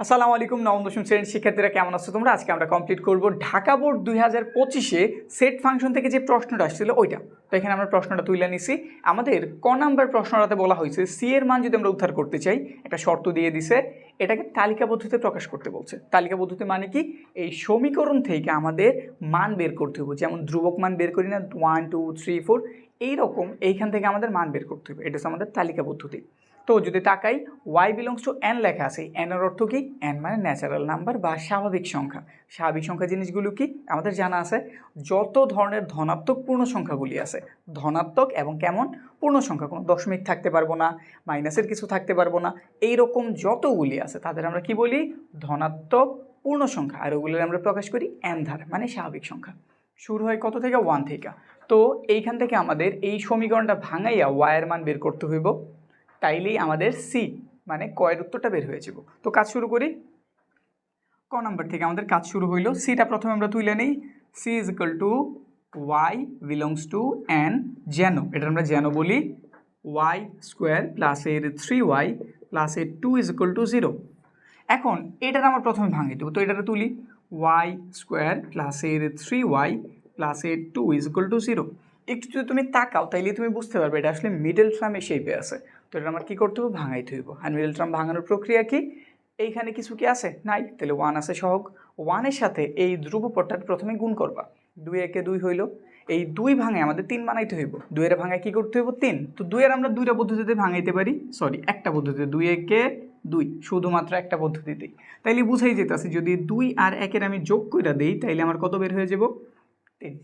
আসসালামু আলাইকুম, নবম, দশম শ্রেণির শিক্ষার্থীরা কেমন আছো তোমরা? আজকে আমরা কমপ্লিট করব ঢাকা বোর্ড দুই হাজার পঁচিশে সেট ফাংশন থেকে যে প্রশ্নটা আসছিল ওইটা। তো এখানে আমরা প্রশ্নটা তুলে নিছি। আমাদের ক নাম্বার প্রশ্নটাতে বলা হয়েছে সি এর মান যদি আমরা উদ্ধার করতে চাই, একটা শর্ত দিয়ে দিছে, এটাকে তালিকা পদ্ধতিতে প্রকাশ করতে বলছে। তালিকা পদ্ধতি মানে কি? এই সমীকরণ থেকে আমাদের মান বের করতে হবে। যেমন ধ্রুবক মান বের করি না ওয়ান টু থ্রি ফোর এইরকম এইখান থেকে আমাদের মান বের করতে হবে। এটা হচ্ছে আমাদের তালিকা পদ্ধতি তো যদি তাকাই ওয়াই বিলংস টু এন লেখা আছে এন এর অর্থ কি? এন মানে ন্যাচারাল নাম্বার বা স্বাভাবিক সংখ্যা। স্বাভাবিক সংখ্যা জিনিসগুলো কি? আমাদের জানা আছে, যত ধরনের ধনাত্মক পূর্ণ সংখ্যাগুলি আছে, ধনাত্মক এবং কেমন? পূর্ণ সংখ্যা কোনো দশমিক থাকতে পারব না মাইনাসের কিছু থাকতে পারব না এই রকম যতগুলি আছে, তাদের আমরা কি বলি? ধনাত্মক পূর্ণ সংখ্যা আর ওগুলোর আমরা প্রকাশ করি এন ধার মানে স্বাভাবিক সংখ্যা। শুরু হয় কত থেকে? ওয়ান থেকে। তো এইখান থেকে আমাদের এই সমীকরণটা ভাঙাইয়া ওয়াইয়ের মান বের করতে হইব। তাইলেই আমাদের সি মানে কয়ের উত্তরটা বের হয়ে যাব। তো কাজ শুরু করি। ক নাম্বার থেকে আমাদের কাজ শুরু হইল। সিটা প্রথমে আমরা তুলে নেই। C is equal to Y belongs to N জ্যানো এটা আমরা জ্যানো বলি। ওয়াই স্কোয়ার প্লাস এর থ্রি ওয়াই প্লাস এর two is equal to zero এখন এটার আমরা প্রথমে ভাঙিয়ে দেবো। তো এটাতে তুলি। ওয়াই স্কোয়ার প্লাস এর থ্রি ওয়াই প্লাস এর two is equal to zero একটু যদি তুমি তাকাও তাইলে তুমি বুঝতে পারবে এটা আসলে মিডল ট্রামের শেপে আছে। তো এটা আমার কী করতে হবে ভাঙাইতে হইব আর মিডল ট্রাম ভাঙানোর প্রক্রিয়া কি? এইখানে কিছু কি আছে? নাই? তাহলে ওয়ান আছে সহগ। ওয়ানের সাথে এই ধ্রুবপদটা প্রথমে গুণ করবা। দুই একে দুই হইল। এই দুই ভাঙে আমাদের তিন বানাইতে হইব। দুইয়ের ভাঙায় কী করতে হইব? তিন। তো দুইয়ের আমরা দুইটা পদ্ধতিতে ভাঙাইতে পারি। সরি একটা পদ্ধতিতে। দুই একে দুই। শুধুমাত্র একটা পদ্ধতিতেই তাইলে বুঝাই যেতেছে, যদি দুই আর একের আমি যোগ করে দেই, তাইলে আমার কত বের হয়ে যাব তিন।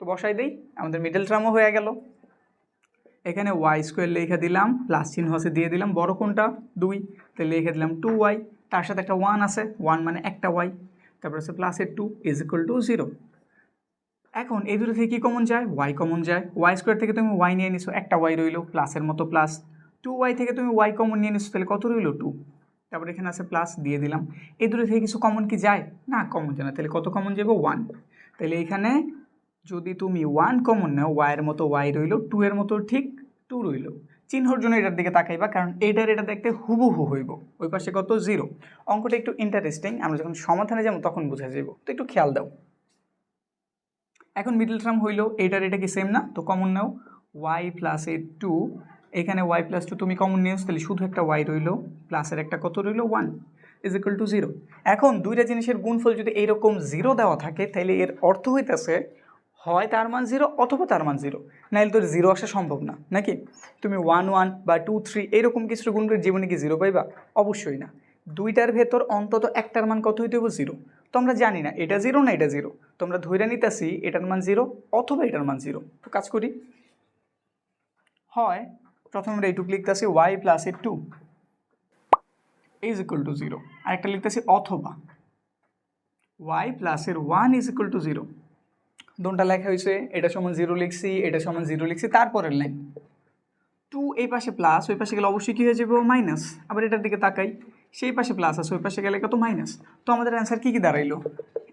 তো বসাই দেই। আমাদের মিডল ট্রামও হয়ে গেল। এখানে ওয়াই স্কোয়ার লিখে দিলাম প্লাস চিহ্ন আছে দিয়ে দিলাম, বড় কোনটা? দুই। তাহলে লিখে দিলাম টু ওয়াই তার সাথে একটা ওয়ান আছে ওয়ান মানে একটা ওয়াই তারপর আছে প্লাসের two is equal to zero এখন এই দুটো থেকে কী কমন যায়? ওয়াই কমন যায়। ওয়াই স্কোয়ার থেকে তুমি ওয়াই নিয়ে নিছো, একটা ওয়াই রইল প্লাসের মতো প্লাস টু ওয়াই থেকে তুমি ওয়াই কমন নিয়ে নিছো, তাহলে কত রইল? টু তারপর এখানে আছে প্লাস দিয়ে দিলাম। এই দুটো থেকে কিছু কমন কি যায়? না কমন যায় না। তাহলে কত কমন যাবে? ওয়ান তাহলে এখানে যদি তুমি ওয়ান কমন নাও ওয়াইয়ের মতো ওয়াই রইল টু এর মতো ঠিক টু রইল। চিহ্নর জন্য এটার দিকে তাকাইবা, কারণ এইটার এটা দেখতে হুবহু হইব। ওই পাশে কত জিরো অঙ্কটা একটু ইন্টারেস্টিং আমরা যখন সমাধানে যাব তখন বোঝা যাব তো একটু খেয়াল দাও। এখন মিডল টার্ম হইল, এইটার এটা কি সেম না? তো কমন নাও। ওয়াই প্লাস এ টু এখানে ওয়াই প্লাস টু তুমি কমন নিয়েছো, তাহলে শুধু একটা ওয়াই রইল প্লাসের একটা কত রইল? One is equal to zero এখন দুইটা জিনিসের গুণফল যদি এইরকম জিরো দেওয়া থাকে, তাহলে এর অর্থ হইতেছে হয় তার মান জিরো অথবা তার মান জিরো নাহলে তোর জিরো আসা সম্ভব না, নাকি? তুমি ওয়ান ওয়ান বা টু থ্রি এরকম কিছু গুণ করে জীবনে কি জিরো পাইবা? অবশ্যই না। দুইটার ভেতর অন্তত একটার মান কত হইতে হবে জিরো তো আমরা জানি না, এটা জিরো না এটা জিরো তো আমরা ধরে নিতেছি এটার মান জিরো অথবা এটার মান জিরো তো কাজ করি। হয়, প্রথমে আমরা এইটুকু লিখতেছি Y plus A two is equal to zero আর একটা লিখতেছি অথবা। ওয়াই প্লাসের one is equal to zero দোনটা লেখা হয়েছে, এটা সমান জিরো লিখছি, এটা সমান জিরো লিখছি, তারপরের লাইন। টু এই পাশে প্লাস ওই পাশে গেলে অবশ্যই কী হয়ে যাবে? মাইনাস আবার এটার দিকে তাকাই, সেই পাশে প্লাস আছে, ওই পাশে গেলে কত? মাইনাস তো আমাদের অ্যান্সার কী কী দাঁড়াইলো?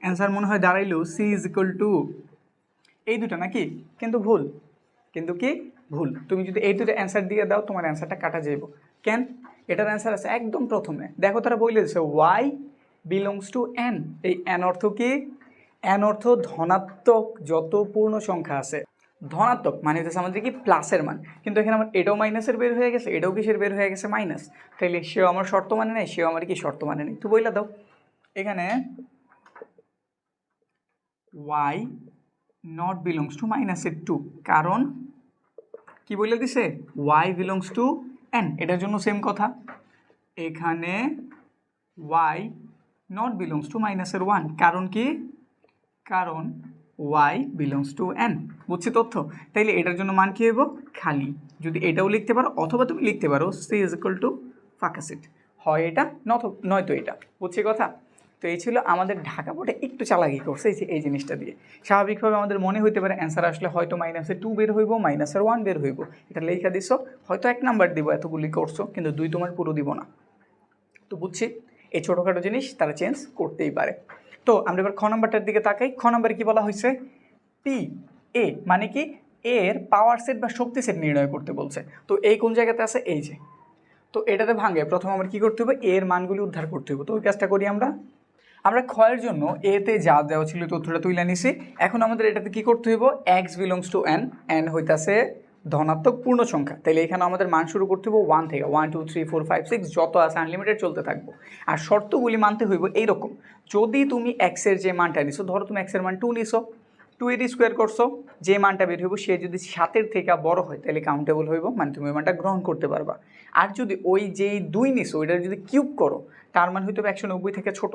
অ্যান্সার মনে হয় দাঁড়াইলো সি ইজ ইকুয়াল টু এই দুটো নাকি? কিন্তু ভুল। কিন্তু কি? ভুল। তুমি যদি এই দুটো অ্যান্সার দিয়ে দাও, তোমার অ্যান্সারটা কাটা যাইব। কেন? এটার অ্যান্সার আছে একদম প্রথমে। দেখো তারা বলে দিচ্ছে ওয়াই বিলংস টু এন এই এন অর্থ কি? এন অর্থ ধনাত্মক যত পূর্ণ সংখ্যা আছে। ধনাত্মক মানে হচ্ছে আমাদের কি প্লাসের মান। কিন্তু এখানে আমার এটাও মাইনাসের বের হয়ে গেছে, এটাও কিসের বের হয়ে গেছে? মাইনাস। তাইলে সেও আমার শর্ত মানে নেই, সেও আমার কি শর্ত মানে নেই? তো বইলা দাও। এখানে ওয়াই নট বিলংস টু মাইনাসের টু কারণ কি বলে দিছে? ওয়াই বিলংস টু এন এটার জন্য সেম কথা। এখানে ওয়াই নট বিলংস টু মাইনাসের ওয়ান কারণ কি? কারণ ওয়াই বিলংস টু এন বুঝছি তথ্য? তাইলে এটার জন্য মান কী হইব? খালি। যদি এটাও লিখতে পারো, অথবা তুমি লিখতে পারো সি ইজ ইকুয়াল টু ফাঁকা সিট হয় এটা নত নয়তো এটা, বুঝছি কথা? তো এই ছিল আমাদের ঢাকা বোর্ডে একটু চালাকি করছে এই যে, এই জিনিসটা দিয়ে। স্বাভাবিকভাবে আমাদের মনে হইতে পারে অ্যান্সার আসলে হয়তো মাইনাসের টু বের হইব মাইনাসের ওয়ান বের হইব। এটা লেখা দিছ, হয়তো এক নাম্বার দিব এতগুলি করছ কিন্তু দুই তোমার পুরো দিব না। তো বুঝছি? এই ছোটোখাটো জিনিস তারা চেঞ্জ করতেই পারে। তো আমরা এবার খ নাম্বারটার দিকে তাকাই। খ নাম্বারে কি বলা হয়েছে? পি, এ মানে কি? এর পাওয়ার সেট বা শক্তি সেট নির্ণয় করতে বলছে। তো এই কোন জায়গাতে আছে? এই যে। তো এটাতে ভাঙে। প্রথম আমরা কি করতে হবে? এর মানগুলি উদ্ধার করতে হবে। তো ওই কাজটা করি আমরা। আমরা ক্ষয়ের জন্য এতে যা দেওয়া ছিল তথ্যটা তুলে নিছি। এখন আমাদের এটাতে কি করতে হইব? X belongs to N N হইতাছে ধনাত্মক পূর্ণ সংখ্যা। তাহলে এখানে আমাদের মান শুরু করতে হইব ওয়ান থেকে one two three four five six যত আছে আনলিমিটেড চলতে থাকব। আর শর্তগুলি মানতে হইব এইরকম। যদি তুমি এক্সের যে মানটা নিছো, ধরো তুমি এক্সের মান টু নিছো টু এর স্কোয়ার করছ, যে মানটা বের হইব সে যদি সাতের থেকে বড় হয় তাহলে কাউন্টেবল হইব মানে তুমি ওই মানটা গ্রহণ করতে পারবা। আর যদি ওই যেই দুই নিছো ওইটা যদি কিউব করো, তার মান হয়তো একশো নব্বই থেকে ছোট।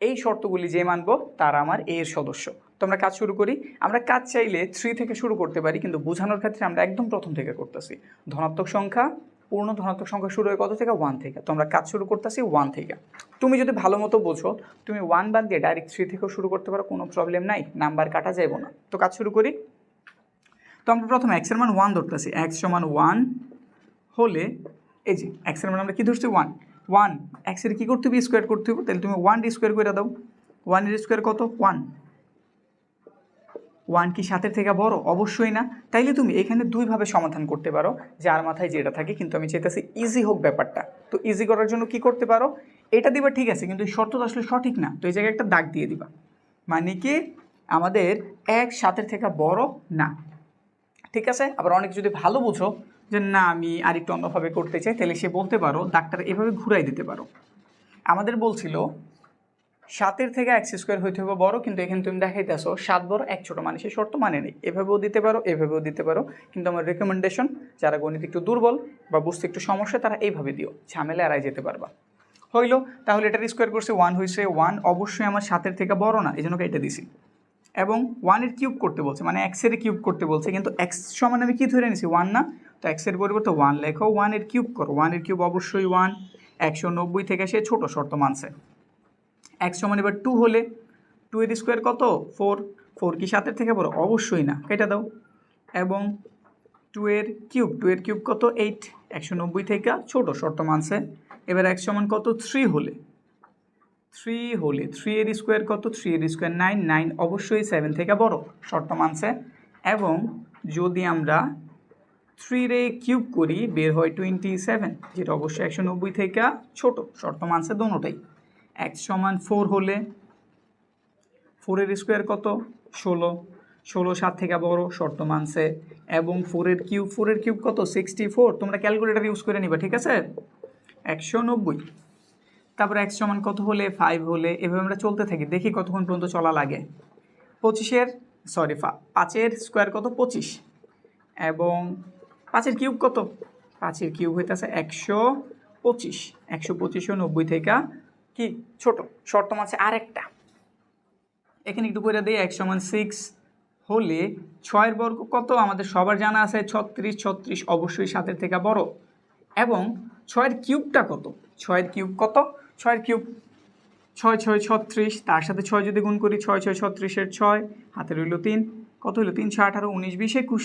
এই শর্তগুলি যে মানব তারা আমার এর সদস্য। তো আমরা কাজ শুরু করি। আমরা কাজ চাইলে থ্রি থেকে শুরু করতে পারি, কিন্তু বোঝানোর ক্ষেত্রে আমরা একদম প্রথম থেকে করতেছি। ধনাত্মক সংখ্যা, পূর্ণ ধনাত্মক সংখ্যা শুরু হয় কত থেকে? ওয়ান থেকে। তো আমরা কাজ শুরু করতেছি ওয়ান থেকে। তুমি যদি ভালো মতো বোঝো, তুমি ওয়ান বাদ দিয়ে ডাইরেক্ট থ্রি থেকেও শুরু করতে পারো, কোনো প্রবলেম নাই নাম্বার কাটা যাইব না। তো কাজ শুরু করি। তো আমরা প্রথমে এক্সের মান ওয়ান ধরতেছি। এক্স সমান ওয়ান হলে, এই যে এক্সের মান আমরা কি ধরছি? ওয়ান ওয়ান এক্সের কী করতে হবে? স্কোয়ার করতে হবে। তাহলে তুমি ওয়ান স্কোয়ার করে দাও। ওয়ানের স্কোয়ার কত? ওয়ান। ওয়ান কি সাতের থেকে বড়? অবশ্যই না। তাইলে তুমি এখানে দুইভাবে সমাধান করতে পারো। যার মাথায় যেটা থাকে, কিন্তু আমি চাইতেছি ইজি হোক ব্যাপারটা। তো ইজি করার জন্য কি করতে পারো? এটা দিবা ঠিক আছে, কিন্তু শর্তটা আসলে সঠিক না। তো এই জায়গায় একটা দাগ দিয়ে দিবা। মানে কি? আমাদের এক সাতের থেকে বড় না। ঠিক আছে? আবার অনেক যদি ভালো বুঝো যে, না, আমি আরেকটু অন্যভাবে করতে চাই, তাহলে সে বলতে পারো, ডাক্তার এভাবে ঘুরাই দিতে পারো। আমাদের বলছিল, সাতের থেকে এক্স স্কোয়ার হইতে হবে বড়, কিন্তু এখানে তুমি দেখাইতেছো, সাত বড়, এক ছোটো মানে সে শর্ত মানে নেই। এভাবেও দিতে পারো, এভাবেও দিতে পারো, কিন্তু আমার রেকমেন্ডেশন যারা গণিত একটু দুর্বল বা বুঝতে একটু সমস্যা, তারা এইভাবে দিও ঝামেলা এড়াই যেতে পারবা। হইল, তাহলে এটার স্কোয়ার করছে ওয়ান হয়েছে ওয়ান অবশ্যই আমার সাতের থেকে বড় না এই জন্য এটা দিছি। এবং ওয়ানের কিউব করতে বলছে মানে এক্সের কিউব করতে বলছে, কিন্তু এক্স সমান আমি কি ধরে নিছি? ওয়ান না? তো এক্সের পরিবর্তে ওয়ান লেখো ওয়ানের কিউব করো। ওয়ানের কিউব অবশ্যই ওয়ান একশো নব্বই থেকে সে ছোট শর্ত মানছে। এক্স সমান এবার টু হলে টু এর স্কোয়ার কত? ফোর ফোর কি সাতের থেকে বড়? অবশ্যই না। কেটে দাও। এবং টু এর কিউব টু এর কিউব কত? এইট একশো নব্বই থেকে ছোট শর্ত মানছে। এবার এক্স সমান কত? থ্রি হলে। থ্রি হলে থ্রি এর স্কোয়ার কত? থ্রি এর স্কোয়ার নাইন নাইন অবশ্যই সেভেন থেকে বড়, শর্ত মানছে। এবং যদি আমরা থ্রি রে কিউব করি, বের হয় টোয়েন্টি সেভেন যেটা অবশ্যই একশো নব্বই থেকে ছোট, শর্ত মানছে দোনোটাই এক্স সমান ফোর হলে ফোরের স্কোয়ার কত? ষোলো ষোলো সাত থেকে বড়, শর্ত মানছে। এবং ফোরের কিউব ফোরের কিউব কত? সিক্সটি ফোর তোমরা ক্যালকুলেটার ইউজ করে নিবা, ঠিক আছে? একশো নব্বই। তারপর এক্স সমান কত হলে ফাইভ হলে, এভাবে আমরা চলতে থাকি, দেখি কতক্ষণ পর্যন্ত চলা লাগে। পঁচিশের সরি পাঁচের স্কোয়ার কত? পঁচিশ। এবং পাঁচের কিউব কত? পাঁচের কিউব হইতেছে একশো পঁচিশ। একশো পঁচিশশো নব্বই থেকে কি? ছোট। শর্ত মাছে আরেকটা। এখানে একটু করে দিই এক সমান সিক্স হলে ছয়ের বর্গ কত? আমাদের সবার জানা আছে ছত্রিশ ছত্রিশ অবশ্যই সাতের থেকে বড়। এবং ছয়ের কিউবটা কত? ছয়ের কিউব কত? ছয়ের কিউব, ছয় ছয়, ছত্রিশ, তার সাথে ছয় যদি গুণ করি, ছয় ছয়, ছত্রিশের ছয়, হাতে রইল তিন, কত হইল তিনশো আঠারো, উনিশ, বিশ, একুশ,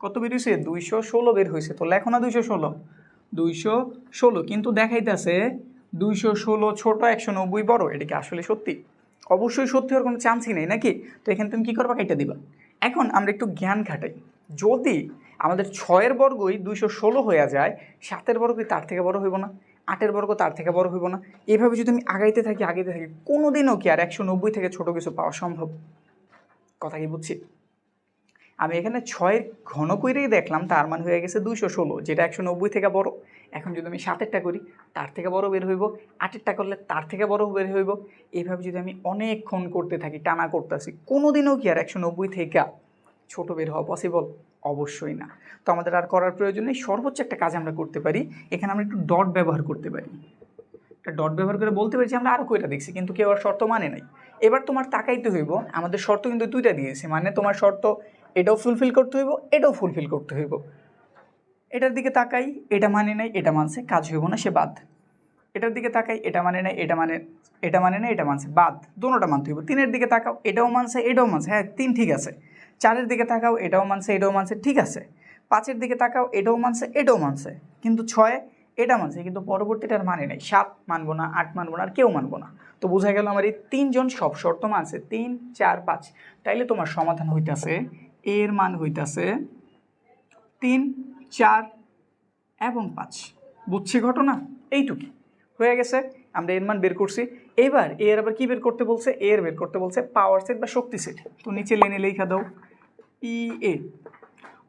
কত বের হয়েছে দুইশো ষোলো বের হয়েছে তো লেখো না দুইশো ষোলো। দুইশো ষোলো, কিন্তু দেখাইতেছে দুইশো ষোলো ছোটো, একশো নব্বই বড়। এটা কি আসলে সত্যি? অবশ্যই সত্যি হওয়ার কোনো চান্সই নেই, নাকি? তো এখানে তুমি কী করবা? কেটে দিবা। এখন আমরা একটু জ্ঞান খাটাই। যদি আমাদের ছয়ের বর্গই দুইশো ষোলো হয়ে যায়, সাতের বর্গই তার থেকে বড় হইব না। আটের বর্গ তার থেকে বড় হইব না। এভাবে যদি আমি আগাইতে থাকি আগাইতে থাকি কোনো দিনও কি আর একশো নব্বই থেকে ছোটো কিছু পাওয়া সম্ভব? কথা কি বুঝছি? আমি এখানে ছয়ের ঘন কইরেই দেখলাম, তার মান হয়ে গেছে দুইশো ষোলো, যেটা একশো নব্বই থেকে বড়। এখন যদি আমি সাতেরটা করি, তার থেকে বড় বের হইব। আটেরটা করলে তার থেকে বড় বের হইব। এইভাবে যদি আমি অনেকক্ষণ করতে থাকি, টানা করতেছি কোনো দিনও কি আর একশো নব্বই থেকে ছোট বের হওয়া পসিবল অবশ্যই না। তো আমাদের আর করার প্রয়োজন নেই। সর্বোচ্চ একটা কাজ আমরা করতে পারি। এখানে আমরা একটু ডট ব্যবহার করতে পারি। একটা ডট ব্যবহার করে বলতে পারি যে আমরা আরও কয়টা দেখছি, কিন্তু কেউ আর শর্ত মানে নাই। এবার তোমার তাকাইতে হইব, আমাদের শর্ত কিন্তু দুইটা দিয়েছে। মানে তোমার শর্ত, এটাও ফুলফিল করতে হইব, এটাও ফুলফিল করতে হইব। এটার দিকে তাকাই, এটা মানে নাই, এটা মানছে, কাজ হইব না, সে বাদ। এটার দিকে তাকাই, এটা মানে নাই, এটা মানে এটা মানে না এটা মানছে, বাদ। দোনোটা মানতে হইব। তিনের দিকে তাকাও, এটাও মানছে এটাও মানছে। হ্যাঁ তিন ঠিক আছে। চারের দিকে তাকাও, এটাও মানছে এটাও মানছে, ঠিক আছে। পাঁচের দিকে তাকাও, এটাও মানছে এটাও মানছে। কিন্তু ছয়, এটা মানছে, কিন্তু পরবর্তীটার মানে নেই। সাত মানবো না, আট মানবো না, আর কেউ মানবো না। তো বোঝা গেল আমার এই তিনজন সব শর্ত মানছে। তিন, চার, পাঁচ। তাইলে তোমার সমাধান হইতাছে, এর মান হইতাছে তিন, চার এবং পাঁচ। বুঝছি ঘটনা? এইটুকি। হয়ে গেছে, আমরা এর মান বের করছি। এবার এর আবার কি বের করতে বলছে? এর বের করতে বলছে পাওয়ার সেট বা শক্তি সেট তো নিচে লেনে লেখা দাও। ই এ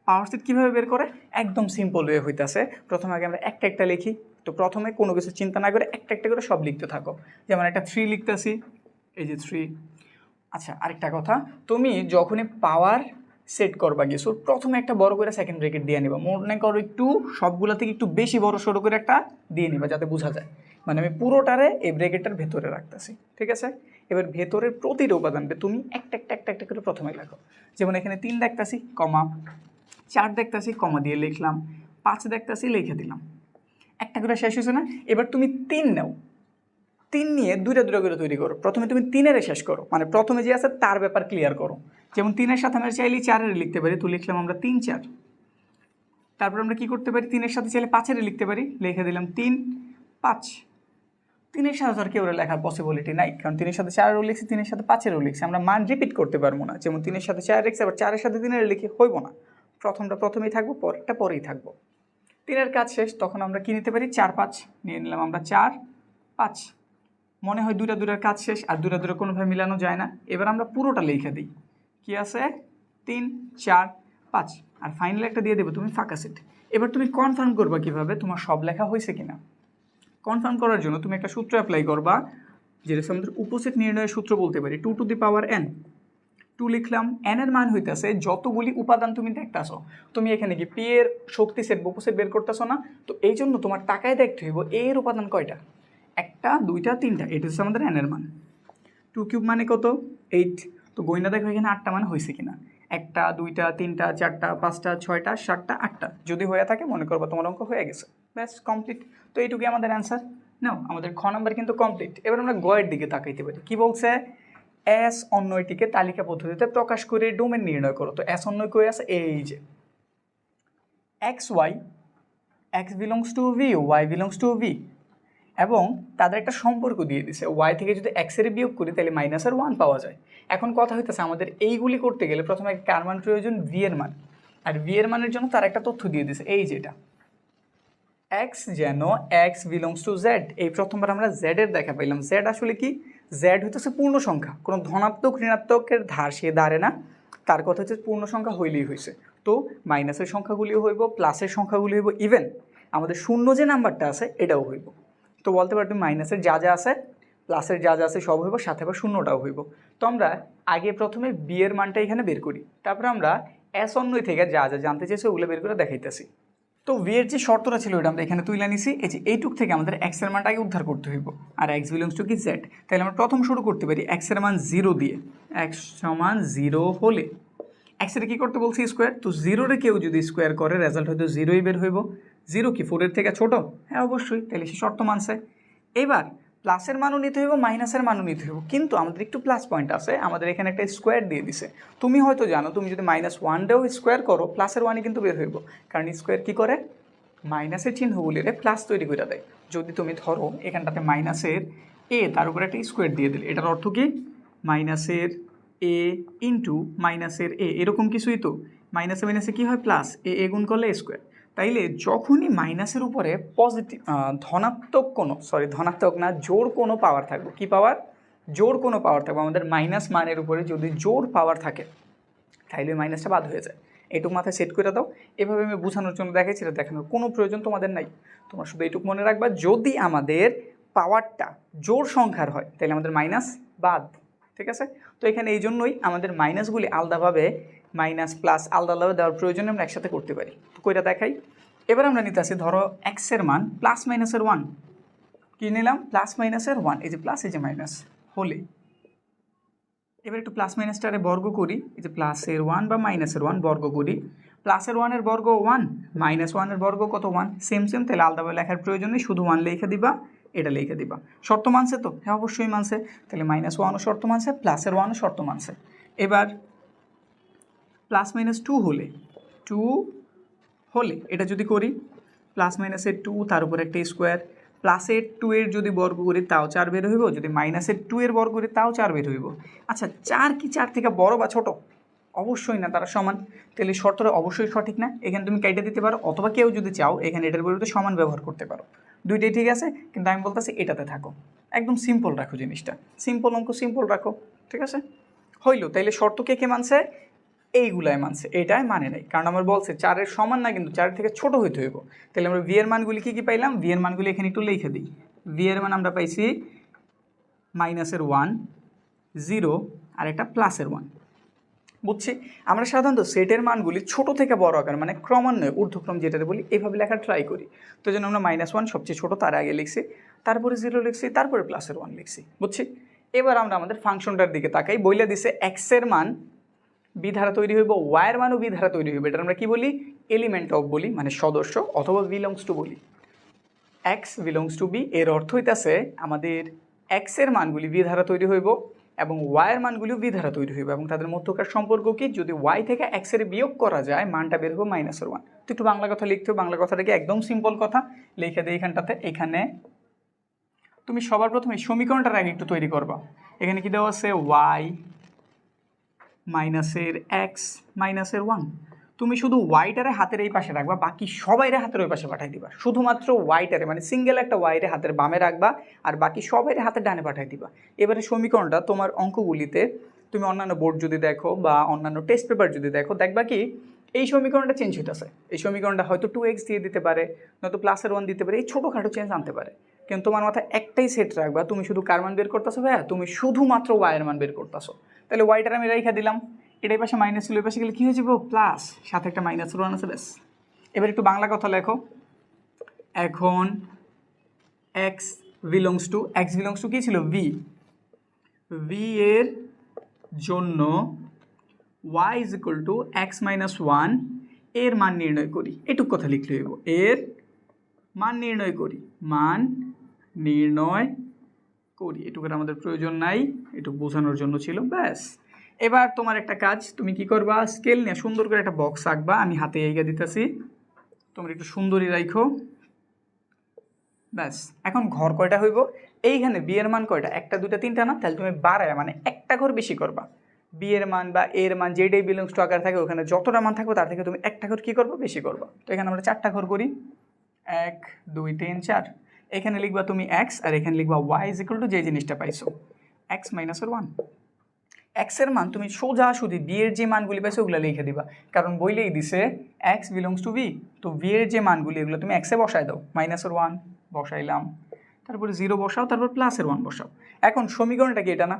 পাওয়ার সেট কীভাবে বের করে? একদম সিম্পল ওয়ে হইতাছে। প্রথমে আগে আমরা একটা একটা লিখি। তো প্রথমে কোনো কিছু চিন্তা না করে একটা একটা করে সব লিখতে থাকো। যেমন একটা থ্রি লিখতেছি। এই যে থ্রি আচ্ছা আরেকটা কথা। তুমি যখনই পাওয়ার সেট করবা গেছো প্রথমে একটা বড় করে সেকেন্ড ব্রেকেট দিয়ে নিবা। মনে করো একটু, সবগুলো থেকে একটু বেশি বড় সড়ো করে একটা দিয়ে নিবা, যাতে বোঝা যায়। মানে আমি পুরোটারে এই ব্রেকেটটার ভেতরে রাখতেছি, ঠিক আছে? এবার ভেতরের প্রতিটা উপাদানকে তুমি একটা একটা একটা একটা করে প্রথমে লেখো। যেমন এখানে তিন দেখতাছি, কমা। চার দেখতাছি, কমা দিয়ে লিখলাম। পাঁচ দেখতাছি, লিখে দিলাম। একটা করে শেষ হয়েছে না? এবার তুমি তিন নাও। তিন নিয়ে দুইটা দুটো করে তৈরি করো। প্রথমে তুমি তিনের শেষ করো। মানে প্রথমে যে আছে তার ব্যাপার ক্লিয়ার করো। যেমন তিনের সাথে আমরা চাইলে চারের লিখতে পারি, তো লিখলাম আমরা তিন, চার। তারপর আমরা কি করতে পারি? তিনের সাথে চাইলে পাঁচের লিখতে পারি। লিখে দিলাম তিন, পাঁচ। তিনের সাথে আর কেউ লেখার পসিবিলিটি নাই। কারণ তিনের সাথে চারেরও লিখছি, তিনের সাথে পাঁচেরও লিখছি। আমরা মান রিপিট করতে পারব না। যেমন তিনের সাথে চার লিখছি, আবার চারের সাথে তিনের লিখে হইব না। প্রথমটা প্রথমেই থাকব, পরেরটা পরেই থাকব। তিনের কাজ শেষ, তখন আমরা কি নিতে পারি? চার, পাঁচ। নিয়ে নিলাম আমরা চার, পাঁচ। মনে হয় দুটা দুটার কাজ শেষ, আর দুটা দুটো কোনোভাবে মিলানো যায় না। এবার আমরা পুরোটা লিখে দিই। কি আছে? তিন, চার, পাঁচ। আর ফাইনাল একটা দিয়ে দেবো, তুমি ফাঁকা সেট এবার তুমি কনফার্ম করবা কীভাবে? তোমার সব লেখা হয়েছে কিনা? কনফার্ম করার জন্য তুমি একটা সূত্র অ্যাপ্লাই করবা, যেটা আমাদের উপসেট নির্ণয়ের সূত্র বলতে পারি two to the power N two লিখলাম এন এর মান হইতেছে যতগুলি উপাদান তুমি দেখতেছো। তুমি এখানে কি পি এর শক্তি সেট উপসেট বের করতেছো না? তো এই জন্য তোমার টাকায় দেখতে হইব এর উপাদান কয়টা? একটা, দুইটা, তিনটা, এটা হচ্ছে আমাদের এন এর মান। টু কিউব মানে কত? এইট তো গয়না দেখো এখানে আটটা মান হয়েছে কিনা। একটা, দুইটা, তিনটা, চারটা, পাঁচটা, ছয়টা, সাতটা, আটটা। যদি হয়ে থাকে মনে করব তোমার অঙ্ক হয়ে গেছে। ব্যাস কমপ্লিট তো এইটুকুই আমাদের অ্যান্সার নাও আমাদের খ নাম্বার কিন্তু কমপ্লিট এবার আমরা গয়ের দিকে তাকাইতে পারি। কি বলছে? এস অন্যটিকে তালিকা পদ্ধতিতে প্রকাশ করে ডোমেন নির্ণয় করো। তো এস অন্যয় কই আছে? এই যে। X Y X belongs to V Y belongs to V এবং তাদের একটা সম্পর্ক দিয়ে দিছে। ওয়াই থেকে যদি এক্সের বিয়োগ করি, তাহলে মাইনাসের ওয়ান পাওয়া যায়। এখন কথা হইতেছে, আমাদের এইগুলি করতে গেলে প্রথমে কার মান প্রয়োজন? ভি এর মান। আর ভি এর মানের জন্য তার একটা তথ্য দিয়ে দিছে। এই যেটা এক্স যেন এক্স বিলংস টু জেড এই প্রথমবার আমরা জেড এর দেখা পাইলাম। জেড আসলে কি? জেড হইতেছে পূর্ণ সংখ্যা কোনো ধনাত্মক, ঋণাত্মকের ধার সে দাঁড়ে না। তার কথা হচ্ছে পূর্ণ সংখ্যা হইলেই হয়েছে তো মাইনাসের সংখ্যাগুলিও হইব, প্লাসের সংখ্যাগুলি হইব। ইভেন আমাদের শূন্য যে নাম্বারটা আছে, এটাও হইব। তো বলতে পারবি মাইনাসের যা যা আছে, প্লাসের যা যা আছে সব হইব, সাথে আবার শূন্যটাও হইব। তো আমরা আগে প্রথমে বি এর মানটা এখানে বের করি। তারপরে আমরা এস অন্যই থেকে যা যা জানতে চেয়েছি ওগুলো বের করে দেখাইতেছি। তো ওয়ের যে শর্তটা ছিল ওটা আমরা এখানে তুলে নিছি এই যে এইটুক থেকে আমাদের এক্সের মানটা আগে উদ্ধার করতে হইব। আর এক্স বিলংস টু কি? জেড তাহলে আমরা প্রথম শুরু করতে পারি এক্সের মান জিরো দিয়ে। এক্স সমান জিরো হলে। এক্সের কী করতে বলছি স্কোয়ার তো জিরোরে কেউ যদি স্কোয়ার করে রেজাল্ট হয়তো জিরোই বের হইব। জিরো কি? ফোরের থেকে ছোট? হ্যাঁ অবশ্যই। তাহলে সে শর্ত মানছে। এবার প্লাসের মানও নিতে হইব, মাইনাসের মানও নিতে হইব। কিন্তু আমাদের একটু প্লাস পয়েন্ট আছে, আমাদের এখানে একটা স্কোয়ার দিয়ে দিছে। তুমি হয়তো জানো, তুমি যদি মাইনাস ওয়ানটাও স্কোয়ার করো, প্লাসের ওয়ানই কিন্তু বের হইব। কারণ স্কোয়ার কী করে? মাইনাসের চিহ্নগুলিরে প্লাস তৈরি করে দেয়। যদি তুমি ধরো, এখানটাতে মাইনাসের এ, তার উপরে একটা স্কোয়ার দিয়ে দিলে, এটার অর্থ কি? মাইনাসের এ ইন্টু মাইনাসের এ, এরকম কিছুই তো। মাইনাসে মাইনাসে কী হয়? প্লাস, এ এ গুণ করলে স্কোয়ার। তাইলে যখনই মাইনাসের উপরে পজিটিভ ধনাত্মক কোনো সরি ধনাত্মক না, জোর কোনো পাওয়ার থাকবে, কি পাওয়ার জোর কোনো পাওয়ার থাকবে। আমাদের মাইনাস মানের উপরে যদি জোর পাওয়ার থাকে, তাইলে ওই মাইনাসটা বাদ হয়ে যায়। এটুকু মাথায় সেট করে দাও। এভাবে আমি বোঝানোর জন্য দেখাইছি এটা দেখানোর কোনো প্রয়োজন তোমাদের নাই। তোমরা শুধু এইটুকু মনে রাখবা, যদি আমাদের পাওয়ারটা জোর সংখ্যার হয় তাহলে আমাদের মাইনাস বাদ, ঠিক আছে? তো এখানে এই জন্যই আমাদের মাইনাসগুলি আলাদাভাবে মাইনাস প্লাস আলাদা আলাদা দেওয়ার প্রয়োজনে আমরা একসাথে করতে পারি। কইটা দেখাই। এবার আমরা নিতে আসি, ধরো এক্সের মান প্লাস মাইনাসের ওয়ান কী নিলাম? প্লাস মাইনাসের ওয়ান এই যে প্লাস এই যে মাইনাস হলে। এবার একটু প্লাস মাইনাসটারে বর্গ করি। এই যে প্লাসের ওয়ান বা মাইনাসের ওয়ান বর্গ করি। প্লাসের ওয়ানের বর্গ ওয়ান মাইনাস ওয়ানের বর্গ কত ওয়ান সেম সেম তাহলে আলাদাভাবে লেখার প্রয়োজন নেই, শুধু ওয়ান লিখে দিবা, এটা লিখে দিবা। শর্ত মানছে তো? হ্যাঁ অবশ্যই মানছে। তাহলে মাইনাস ওয়ানও শর্ত মানছে প্লাসের ওয়ানও শর্ত মানছে। এবার প্লাস মাইনাস টু হলে টু হলে, এটা যদি করি প্লাস মাইনাসের টু তার উপর একটা স্কোয়ার প্লাসের টু এর যদি বর্গ করি, তাও চার বের হইব, যদি মাইনাসের টু এর বর্গ করি, তাও চার বের হইব। আচ্ছা চার কি চার থেকে বড় বা ছোট? অবশ্যই না, তারা সমান। তাহলে শর্তটা অবশ্যই সঠিক না। এখানে তুমি কেটে দিতে পারো, অথবা কেউ যদি চাও, এখানে এটার পরিবর্তে সমান ব্যবহার করতে পারো। দুইটাই ঠিক আছে, কিন্তু আমি বলতেছি এটাতে থাকো। একদম সিম্পল রাখো জিনিসটা। সিম্পল অঙ্ক সিম্পল রাখো, ঠিক আছে? হইল, তাইলে শর্ত কে কে মানছে? এইগুলাই মানছে, এটাই মানে নাই। কারণ আমার বলছে, চারের সমান না, কিন্তু চারের থেকে ছোট হইতে হইব। তাহলে আমরা ভি এর মানগুলি কী কী পাইলাম? ভি মানগুলি এখানে একটু লিখে দিই। ভি এর মান আমরা পাইছি মাইনাসের ওয়ান, জিরো, আর একটা প্লাসের ওয়ান। বুঝছি? আমরা সাধারণত সেটের মানগুলি ছোট থেকে বড় আকার মানে ক্রমান্বয়ে ঊর্ধ্বক্রম যেটাতে বলি, এভাবে লেখা ট্রাই করি। তো জন্য আমরা মাইনাস ওয়ান সবচেয়ে ছোটো, তার আগে লিখছি, তারপরে জিরো লিখছি, তারপরে প্লাসের ওয়ান লিখছি। বুঝছি? এবার আমরা আমাদের ফাংশনটার দিকে তাকাই। বইলে দিছে এক্সের মান বি ধারা তৈরি হইব ওয়ার মানও বি ধারা তৈরি হইব। এটা আমরা কি বলি? এলিমেন্ট অফ বলি মানে সদস্য অথবা বিলংস টু বলি। এক্স বিলংস টু বি এর অর্থ হইতাছে আমাদের এক্সের মানগুলি বি ধারা তৈরি হইব এবং ওয়াইয়ের মানগুলিও বি ধারা তৈরি হইব এবং তাদের মধ্যকার সম্পর্ক কি? যদি ওয়াই থেকে এক্সের বিয়োগ করা যায়, মানটা বের হবে মাইনাসের ওয়ান তো একটু বাংলা কথা লিখতে হবে, বাংলা কথাটাকে একদম সিম্পল কথা। লিখে দিই এখানটাতে, এখানে তুমি সবার প্রথমে সমীকরণটার আগে একটু তৈরি করবা। এখানে কি দেওয়া আছে? ওয়াই মাইনাসের এক্স, মাইনাসের ওয়ান। তুমি শুধু ওয়াইটারে হাতের এই পাশে রাখবা, বাকি সবাইরে হাতের ওই পাশে পাঠাই দিবা। শুধুমাত্র ওয়াইটারে মানে সিঙ্গেল একটা ওয়াইরে হাতের বামে রাখবা, আর বাকি সবাইরে হাতের ডানে পাঠাই দিবা। এবারে সমীকরণটা তোমার অঙ্কগুলিতে তুমি অন্যান্য বোর্ড যদি দেখো বা অন্যান্য টেস্ট পেপার যদি দেখো, দেখবা কি, এই সমীকরণটা চেঞ্জ হইতেছে। এই সমীকরণটা হয়তো টু এক্স দিয়ে দিতে পারে, নয়তো প্লাসের ওয়ান দিতে পারে, এই ছোটোখাটো চেঞ্জ আনতে পারে। কিন্তু তোমার মাথায় একটাই সেট রাখবা, তুমি শুধু কার মান বের করতেছো ভাইয়া? তুমি শুধুমাত্র ওয়াইয়ের মান বের করতেছো। তাহলে ওয়াইটার আমি রেখে দিলাম। এটাই পাশে মাইনাস ছিল এই পাশে গেলে কী হয়ে যাব? প্লাস সাথে একটা মাইনাস ওয়ান আছে ব্যাস। এবার একটু বাংলা কথা লেখো। এখন X belongs to X belongs to কী ছিল? ভি ভি এর জন্য Y is equal to X minus ওয়ানের মান নির্ণয় করি। এটুক কথা লিখলে হইব। এর মান নির্ণয় করি। মান নির্ণয় করি, এটুকুর আমাদের প্রয়োজন নাই একটু বোঝানোর জন্য ছিল, ব্যাস। এবার তোমার একটা কাজ, তুমি কি করবা? স্কেল নিয়ে সুন্দর করে একটা বক্স আঁকবা, আমি হাতে এগিয়ে দিতেছি। তোমরা একটু সুন্দরী রাখো ব্যাস, এখন ঘর কয়টা হইব? এইখানে বিয়ের মান কয়টা? একটা দুটা তিনটা না? তাহলে তুমি বাড়ায় মানে একটা ঘর বেশি করবা। বিয়ের মান বা এর মান যেটাই বিলংস টু আকার থাকে, ওখানে যতটা মান থাকবে, তার থেকে তুমি একটা ঘর কী করব? বেশি করবা। তো এখানে আমরা চারটা ঘর করি। এক, দুই, তিন, চার। এখানে লিখবা তুমি এক্স আর এখানে লিখবা ওয়াই ইজ ইকুয়াল টু যে জিনিসটা পাইছো। এক্স মাইনাসের ওয়ান এক্সের মান তুমি সোজা সুদি বিয়ের যে মানগুলি পাইছো ওগুলো লিখে দিবা। কারণ বইলেই দিছে এক্স বিলংস টু বি তো বিয়ের যে মানগুলি এগুলো তুমি এক্সে বসাই দাও। মাইনাসের ওয়ান বসাইলাম। তারপরে জিরো বসাও, তারপর প্লাসের ওয়ান বসাও। এখন সমীকরণটা কি এটা না?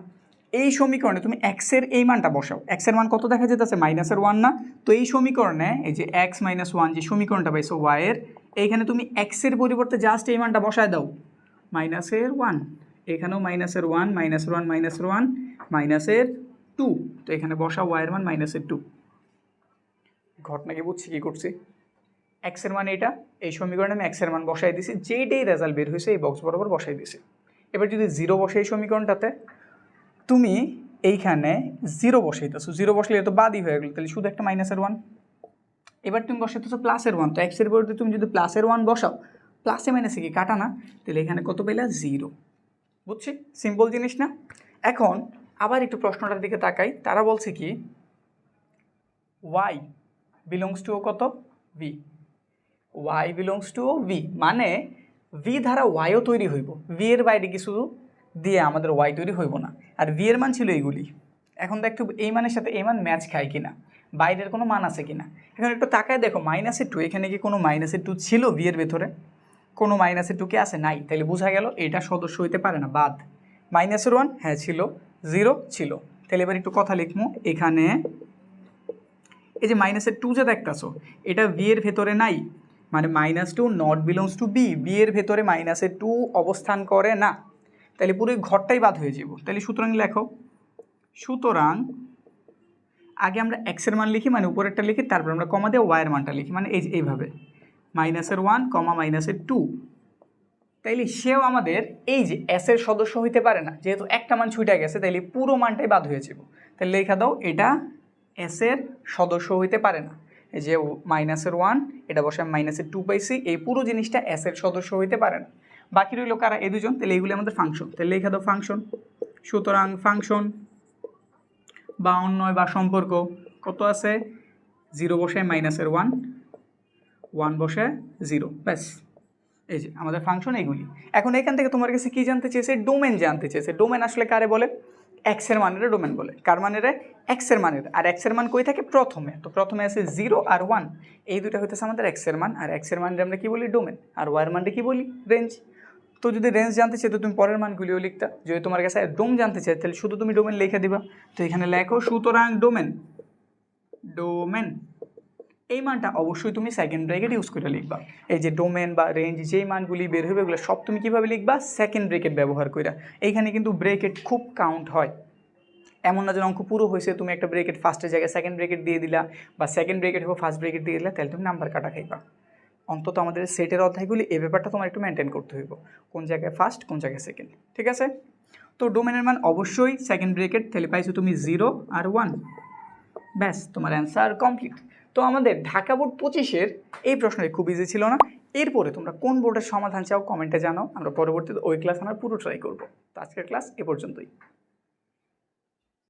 এই সমীকরণে তুমি এক্সের এই মানটা বসাও। এক্সের মান কত দেখা যেতেছে? মাইনাসের ওয়ান না। তো এই সমীকরণে এই যে এক্স মাইনাস ওয়ান যে সমীকরণটা পাইছো ওয়াইয়ের এইখানে তুমি এক্সের পরিবর্তে জাস্ট এই মানটা বসায় দাও। মাইনাসের ওয়ান এখানেও মাইনাসের ওয়ান মাইনাসের ওয়ান মাইনাসের ওয়ান মাইনাসের টু তো এখানে বসা ওয়াইয়ের মান মাইনাসের টু ঘটনাকে বুঝছি, কী করছি? এক্সের মান এটা। এই সমীকরণে আমি এক্সের মান বসাই দিছি। যেইটাই রেজাল্ট বের হয়েছে, এই বক্স বরাবর বসাই দিছি। এবার যদি জিরো বসে এই সমীকরণটাতে, তুমি এইখানে জিরো বসাইতেছো। জিরো বসলে তো বাদই হয়ে গেলো। তাহলে শুধু একটা মাইনাসের ওয়ান এবার তুমি বসাইতেছো প্লাসের ওয়ান তো এক্সের পরিবর্তে তুমি যদি প্লাসের ওয়ান বসাও প্লাসে মাইনাসে কি? কাটা না? তাহলে এখানে কত পেলা জিরো বুঝছি? সিম্পল জিনিস না? এখন আবার একটু প্রশ্নটার দিকে তাকাই। তারা বলছে কি ওয়াই বিলংস টু ও কত? V Y belongs to O V মানে ভি ধারা ওয়াইও তৈরি হইব। ভি এর বাইরে কিছু দিয়ে আমাদের ওয়াই তৈরি হইব না। আর ভি এর মান ছিল এইগুলি। এখন দেখো এই মানের সাথে এই মান ম্যাচ খায় কিনা। বাইরের কোনো মান আছে কিনা। এখন একটু তাকায় দেখো মাইনাসের টু এখানে কি কোনো মাইনাসের টু ছিল এর ভেতরে? কোনো মাইনাসের টু কি আছে? নাই। তাহলে বোঝা গেল এটা সদস্য হইতে পারে না, বাদ। মাইনাসের ওয়ান হ্যাঁ ছিল। জিরো ছিল। তাহলে এবার একটু কথা লিখব। এখানে এই যে মাইনাসের টু যে দেখতেছো, এটা এর ভেতরে নাই। মানে minus two not belongs to B B এর ভেতরে মাইনাসের টু অবস্থান করে না। তাহলে পুরো ঘরটাই বাদ হয়ে যাব তাহলে সুতরাং লেখো, সুতরাং আগে আমরা এক্সের মান লিখি মানে উপরেরটা লিখি, তারপর আমরা কমা দিয়ে ওয়াইয়ের মানটা লিখি মানে এই এইভাবে। মাইনাসের ওয়ান কমা মাইনাসের টু তাইলে সেও আমাদের এই যে এস এর সদস্য হইতে পারে না, যেহেতু একটা মান ছুটে গেছে, তাইলে পুরো মানটাই বাদ হয়ে যাব তাহলে লেখা দাও, এটা এস এর সদস্য হইতে পারে না। এই যে মাইনাসের ওয়ান এটা বসে আমি মাইনাসের টু পাইছি, এই পুরো জিনিসটা এস এর সদস্য হইতে পারে না। বাকি রইল কারা? এই দুজন তাহলে এইগুলি আমাদের ফাংশন তাহলে লেখা দাও ফাংশন সুতরাং ফাংশন বা অন্যয় বা সম্পর্ক। কত আছে? জিরো বসে মাইনাসের ওয়ান ওয়ান বসে জিরো। ব্যাস। এই যে, আমাদের ফাংশন এইগুলি। এখন এখান থেকে তোমার কাছে কী জানতে চেয়েছে? ডোমেন জানতে চেয়েছে। ডোমেন আসলে কারে বলে? এক্সের মানের ডোমেন বলে। কার মানের? এক্সের মানের। আর এক্সের মান কই থাকে? প্রথমে। তো প্রথমে আছে জিরো আর ওয়ান এই দুটো হইতেছে আমাদের এক্সের মান। আর এক্সের মানটা আমরা কি বলি? ডোমেন আর ওয়ার মানটা কি বলি? রেঞ্জ তো যদি রেঞ্জ জানতে চাই, তো তুমি পরের মানগুলিও লিখতা। যদি তোমার কাছে ডোম জানতে চাই, তাহলে শুধু তুমি ডোমেন লিখে দিবা। তো এখানে লেখো, সুতরাং ডোমেন ডোমেন এই মানটা অবশ্যই তুমি সেকেন্ড ব্রেকেট ইউজ করে লিখবা। এই যে ডোমেন বা রেঞ্জ যেই মানগুলি বের হবে, ওগুলো সব তুমি কীভাবে লিখবা? সেকেন্ড ব্রেকেট ব্যবহার করে এইখানে কিন্তু ব্রেকেট খুব কাউন্ট হয়। এমন না যে অঙ্ক পুরো হয়েছে তুমি একটা ব্রেকেট ফার্স্টের জায়গায় সেকেন্ড ব্রেকেট দিয়ে দিলা, বা সেকেন্ড ব্রেকেট হোক ফার্স্ট ব্রেকেট দিয়ে দিলা, তাহলে তুমি নাম্বার কাটা খাইবা। অন্তত আমাদের সেটের অধ্যায়গুলি এই ব্যাপারটা তোমার একটু মেনটেন করতে হইব। কোন জায়গায় ফার্স্ট কোন জায়গায় সেকেন্ড ঠিক আছে? তো ডোমেনের মান অবশ্যই সেকেন্ড ব্রেকেট তাহলে পাইছো তুমি জিরো আর ওয়ান ব্যাস, তোমার অ্যান্সার কমপ্লিট তো আমাদের ঢাকা বোর্ড পঁচিশের এই প্রশ্নটি খুব ইজি ছিল না। এরপরে তোমরা কোন বোর্ডের সমাধান চাও কমেন্টে জানাও। আমরা পরবর্তীতে ওই ক্লাস আমরা পুরো ট্রাই করব। তো আজকের ক্লাস এ পর্যন্তই।